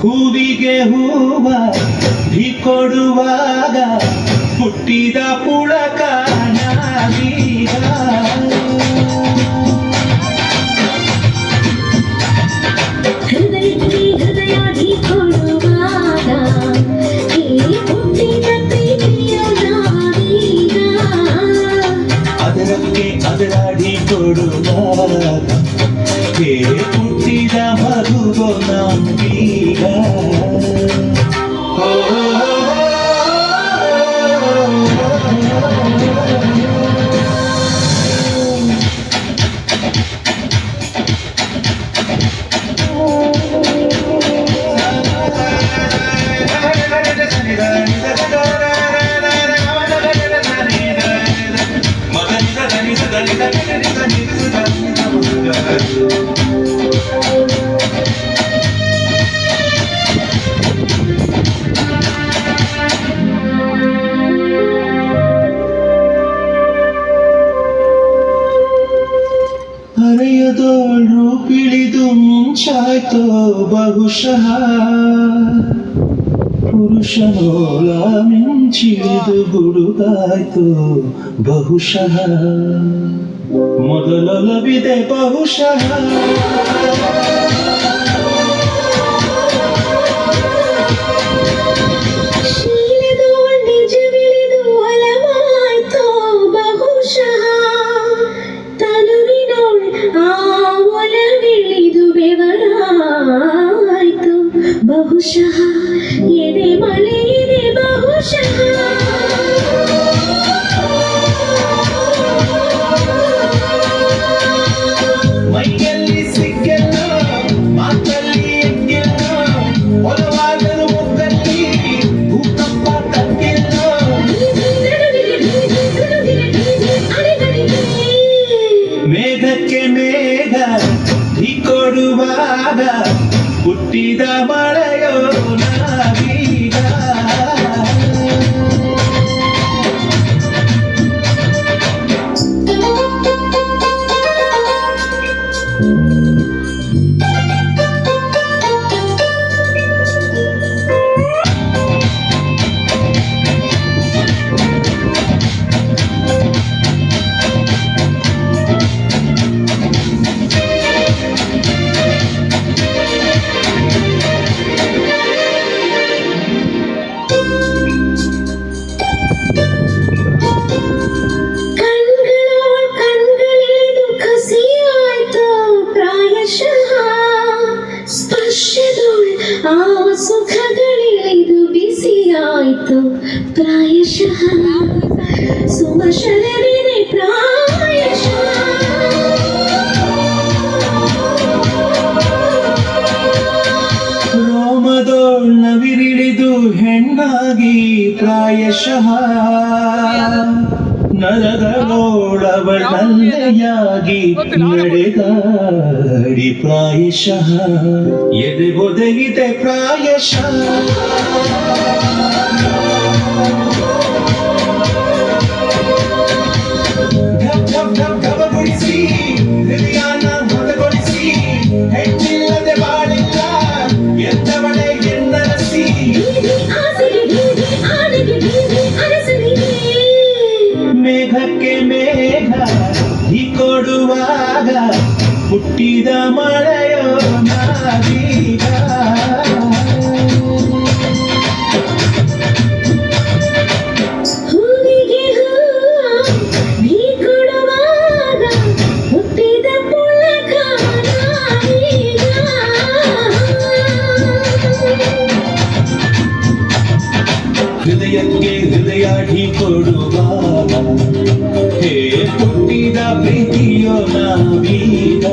ಹೂವಿಗೆ ಹೂವ ಧಿ ಕೊಡುವಾಗ ಹುಟ್ಟಿದ ಪುಳಕ ನಾವೀಗ ಹೃದಯಕ್ಕೆ ಹೃದಯ ಕೊಡುವಾಗ ಹೇ ಹುಟ್ಟಿದ ಪ್ರೀತಿಯ ನಾವೀಗ ಅದರಕ್ಕೆ ಅದರಾಡಿ ಕೊಡುವಾಗ ಹೇ ಹುಟ್ಟಿದ ಮಗುವೋ ನಮ್ಮೀಗ হয়তো বাবুসাহার পুরুষামি ছিদ গুরুদায়তো বহুসাহার মদল লবিদে বহুসাহার ಒಲವಾಯ್ತೋ ಬಹುಶಃ ಎದೆ ಮಳೆ ಇದೆ ಬಹುಶಃ. ಮೇಘಕ್ಕೆ ಮೇಘ ಕೊಡುವಾಗ ಹುಟ್ಟಿದ ಮಳೆಯೋ ಬಿಸಿಯಾಯ್ತು ಪ್ರಾಯಶಃ ಸುಮಶರವಿದೆ ಪ್ರಾಯಶಃ. ರೋಮದೋಳ್ ನವಿರಿಳಿದು ಹೆಣ್ಣಾಗಿ ಪ್ರಾಯಶಃ. ನರಗಳೋಳವಳಲ್ಲೆಯಾಗಿ ನಡೆದಾಡಿ ಪ್ರಾಯಶಃ. ಎದೆ ಒದಗಿದೆ ಪ್ರಾಯಶಃ. ಮೇಘಕ್ಕೆ ಮೇಘ ಈ ಕೊಡುವಾಗ ಹುಟ್ಟಿದ ಮಳೆಯೋ ನಾವೀಗ ಹೃದಯಕ್ಕೆ ಹೃದಯಾಡಿ ಕೊಡುವ ಹೇ ಪುಟ್ಟಿದ ಪ್ರೀತಿಯೋ ನಾವೀಗ